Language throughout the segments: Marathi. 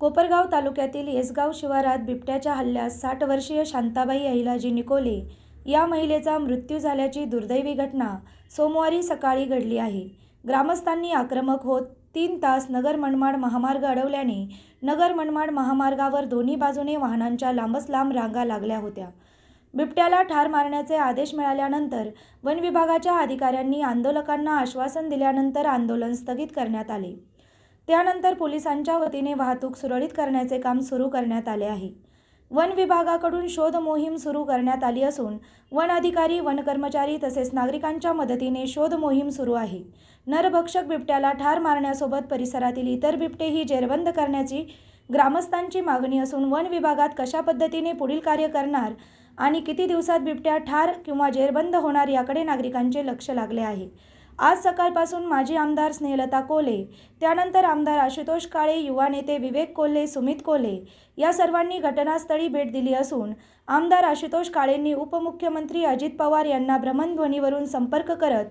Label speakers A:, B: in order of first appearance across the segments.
A: कोपरगाव तालुक्यातील येसगाव शिवारात बिबट्याच्या हल्ल्यात साठ वर्षीय शांताबाई अहिलाजी निकोले या महिलेचा मृत्यू झाल्याची दुर्दैवी घटना सोमवारी सकाळी घडली आहे. ग्रामस्थांनी आक्रमक होत तीन तास नगर मनमाड महामार्ग अडवल्याने नगर मनमाड महामार्गावर दोन्ही बाजूने वाहनांच्या लांबच लांब रांगा लागल्या होत्या. बिबट्याला ठार मारण्याचे आदेश मिळाल्यानंतर वन विभागाच्या अधिकाऱ्यांनी आंदोलकांना आश्वासन दिल्यानंतर आंदोलन स्थगित करण्यात आले. त्यानंतर पोलिसांच्या वतीने वाहतूक सुरळीत करण्याचे काम सुरू करण्यात आले आहे. वन विभागाकडून शोध मोहीम सुरू करण्यात आली असून वन अधिकारी वन कर्मचारी तसेच नागरिकांच्या मदतीने शोध मोहीम सुरू आहे. नरभक्षक बिबट्याला ठार मारण्यासोबत परिसरातील इतर बिबटेही जेरबंद करण्याची ग्रामस्थांची मागणी असून वन विभागात कशा पद्धतीने पुढील कार्य करणार आणि किती दिवसात बिबट्या ठार किंवा जेरबंद होणार याकडे नागरिकांचे लक्ष लागले आहे. आज सकाळपासून माजी आमदार स्नेहलता कोले त्यानंतर आमदार आशुतोष काळे युवा नेते विवेक कोल्हे सुमित कोल्हे या सर्वांनी घटनास्थळी भेट दिली असून आमदार आशुतोष काळेंनी उपमुख्यमंत्री अजित पवार यांना भ्रमणध्वनीवरून संपर्क करत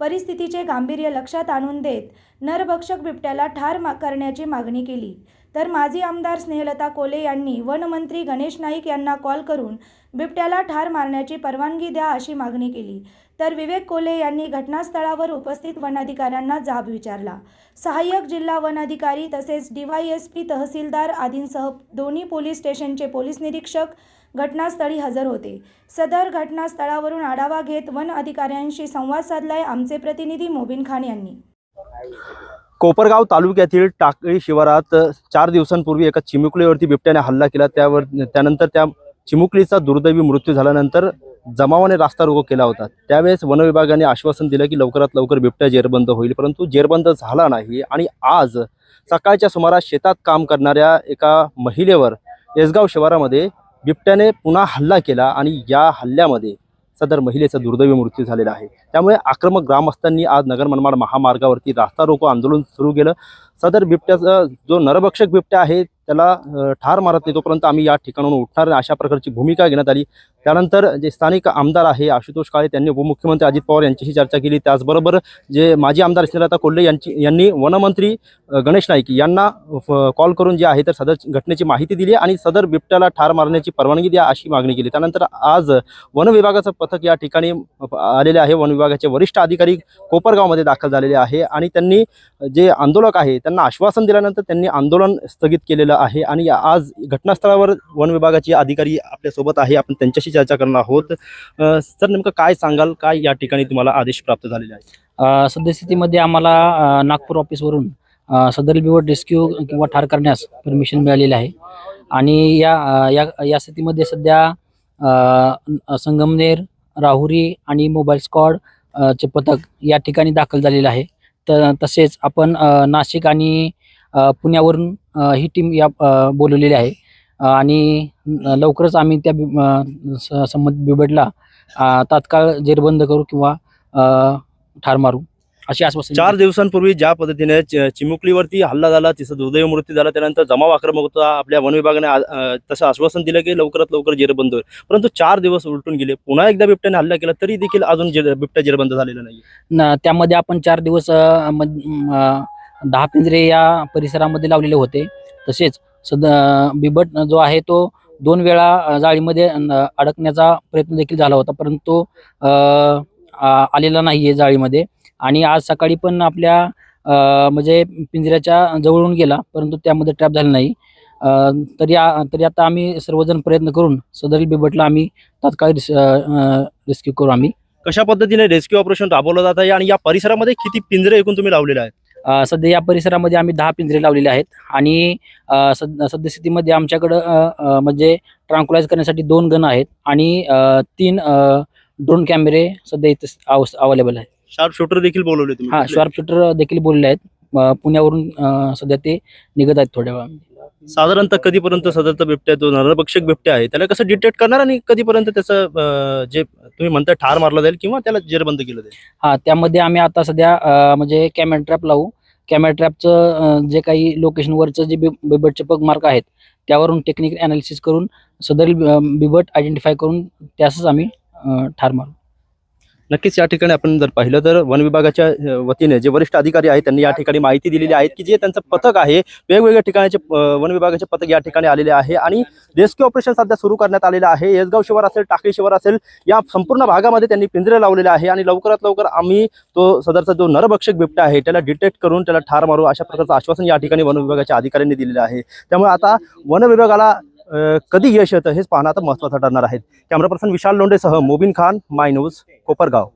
A: परिस्थितीचे गांभीर्य लक्षात आणून देत नरभक्षक बिबट्याला ठार मा करण्याची मागणी केली. तर माजी आमदार स्नेहलता कोले यांनी वनमंत्री गणेश नाईक यांना कॉल करून बिबट्याला ठार मारण्याची परवानगी द्या अशी मागणी केली. तर विवेक कोले यांनी घटनास्थळावर उपस्थित वनाधिकाऱ्यांना जाब विचारला. सहाय्यक जिल्हा वन अधिकारी तसेच डीवायएसपी तहसीलदार आदींसह दोन्ही पोलीस स्टेशनचे पोलीस निरीक्षक घटनास्थळी हजर होते. सदर घटनास्थळावरून आढावा घेत वन अधिकाऱ्यांशी संवाद साधलाय आमचे प्रतिनिधी मोबिन खान यांनी.
B: कोपरगाव तालुक्यातील टाकळी शिवारात चार दिवसांपूर्वी एका चिमुकलीवरती बिबट्याने हल्ला केला. त्यावर त्यानंतर त्या चिमुकलीचा दुर्दैवी मृत्यू झाल्यानंतर जमावाने रास्ता रोको केला होता. त्यावेळेस वनविभागाने आश्वासन दिलं की लवकरात लवकर बिबट्या जेरबंद होईल परंतु जेरबंद झाला नाही आणि आज सकाळच्या सुमारास शेतात काम करणाऱ्या एका महिलेवर येसगाव शिवारामध्ये बिबट्याने पुन्हा हल्ला केला आणि या हल्ल्यामध्ये सदर महिलेचा दुर्दैवी मृत्यू झालेला आहे. त्यामुळे आक्रमक ग्रामस्थांनी आज नगर मनमाड महामार्गावरती रास्ता रोको आंदोलन सुरू केलं. सदर बिबट्याचा जो नरभक्षक बिबट्या आहे त्याला ठार मारत नाही तोपर्यंत आम्ही या ठिकाणाहून उठणार अशा प्रकारची भूमिका घेण्यात आली. त्यानंतर जे स्थानिक आमदार आहे आशुतोष काळे त्यांनी उपमुख्यमंत्री अजित पवार यांच्याशी चर्चा केली. त्याचबरोबर जे माजी आमदार स्नेहलता कोल्हे यांची यांनी वनमंत्री गणेश नाईक यांना फ- कॉल करून जे आहे तर सदर घटनेची माहिती दिली आणि सदर बिबट्याला ठार मारण्याची परवानगी द्या अशी मागणी केली. त्यानंतर आज वन विभागाचं पथक या ठिकाणी आलेले आहे. वन विभागाचे वरिष्ठ अधिकारी कोपरगावमध्ये दाखल झालेले आहे आणि त्यांनी जे आंदोलक आहे त्यांना आश्वासन दिल्यानंतर त्यांनी आंदोलन स्थगित केलेलं आहे आणि आज घटनास्थळावर वन विभागाचे अधिकारी आपल्यासोबत आहे. आपण त्यांच्याशी चर्चा करणार आहोत. सर नेमकं काय सांगाल? काय या ठिकाणी तुम्हाला आदेश प्राप्त झालेले आहे
C: सद्यस्थितीमध्ये आम्हाला नागपूर ऑफिसवरून सदर बिवट रेस्क्यू किंवा ठार करण्यास परमिशन मिळालेली आहे. आणि या या या स्थितीमध्ये सध्या संगमनेर राहुरी आणि मोबाईल स्कॉड चे पथक या ठिकाणी दाखल झालेलं आहे. तर तसेच आपण नाशिक आणि पुण्यावरून ही टीम या बोलवलेली आहे. आणि लवकरच आम्ही त्या संबंधित बिबटला अ, तात्काळ जेरबंद करू किंवा ठार मारू अशी आश्वासन
B: चार दिवसांपूर्वी ज्या पद्धतीने चिमुकलीवरती हल्ला झाला तिचा दुर्दैव मृत्यू झाला त्यानंतर जमाव आक्रमक होता आपल्या वन विभागाने तसं आश्वासन दिलं की लवकरात लवकर जेरबंद होईल. परंतु चार दिवस उलटून गेले. पुन्हा एकदा बिबट्याने हल्ला केला तरी देखील अजून जे- बिबट्या जेरबंद झालेला नाही
C: न- त्यामध्ये आपण चार दिवस दहा पिंजरे या परिसरामध्ये लावलेले होते. तसेच सद बिबट जो आहे तो दोन वेळा जाळीमध्ये अडकण्याचा प्रयत्न देखील झाला होता. परंतु आ- आलेला नाहीये जाळीमध्ये. आणि आज सकाळी पण आपल्या म्हणजे पिंजऱ्याच्या जवळून गेला परंतु त्यामध्ये ट्रॅप झाला नाही. तरी तरी आता आम्ही सर्वजण प्रयत्न करून सदरील बिबटला आम्ही तात्काळ रेस्क्यू करू आम्ही.
B: कशा पद्धतीने रेस्क्यू ऑपरेशन राबवलं जात आहे आणि या परिसरामध्ये किती पिंजरे एकूण तुम्ही लावलेले आहेत?
C: सध्या या परिसरामध्ये आम्ही दहा पिंजरे लावलेले आहेत आणि सद्यस्थितीमध्ये आमच्याकडं म्हणजे ट्रान्कुलाइज करण्यासाठी दोन गण आहेत आणि तीन ड्रोन कॅमेरे सध्या इथे अवेलेबल आहेत.
B: शार्प शूटर देखील बोलवले तुम्ही.
C: हा शार्प शूटर देखील बोलले आहेत. पुण्यावरून सध्या ते निघत आहेत थोड्या वेळामध्ये.
B: साधारणतः कधीपर्यंत सदरचा बिबट्या तो नरभक्षक बिबट्या आहे त्याला कसं डिटेक्ट करणार आणि कधीपर्यंत त्याचं जे तुम्ही म्हणता ठार मारला जाईल किंवा त्याला जेरबंद केलं जाईल?
C: हा त्यामध्ये आम्ही आता सध्या म्हणजे कॅमेरा ट्रॅप लावू. कॅमेरा ट्रॅपचं जे काही लोकेशनवरचं जे बिबटचे पग मार्क आहेत त्यावरून टेक्निकल अनालिसिस करून सदर बिबट आयडेंटिफाय करून त्यासच आम्ही ठार मारू.
B: नक्कीच या ठिकाणी आपण जर पाहिलं तर वन विभागाच्या वतीने जे वरिष्ठ अधिकारी आहेत त्यांनी या ठिकाणी माहिती दिलेली आहे की जे त्यांचं पथक आहे वेगवेगळ्या ठिकाणचे वन विभागाचे पथक या ठिकाणी आलेले आहे आणि रेस्क्यू ऑपरेशन सध्या सुरू करण्यात आलेलं आहे. येसगाव शिवार असेल टाकळी शिवार असेल या संपूर्ण भागामध्ये त्यांनी पिंजरे लावलेले आहे आणि लवकरात लवकर आम्ही तो सदरचा जो नरभक्षक बिबटा आहे त्याला डिटेक्ट करून त्याला ठार मारू अशा प्रकारचं आश्वासन या ठिकाणी वन विभागाच्या अधिकाऱ्यांनी दिलेलं आहे. त्यामुळे आता वन विभागाला कधी यश येतं हेच पाहणं आता महत्त्वाचं ठरणार आहे कॅमेरा पर्सन विशाल लोंडेसह मोबिन खान माय न्यूज कोपरगाव.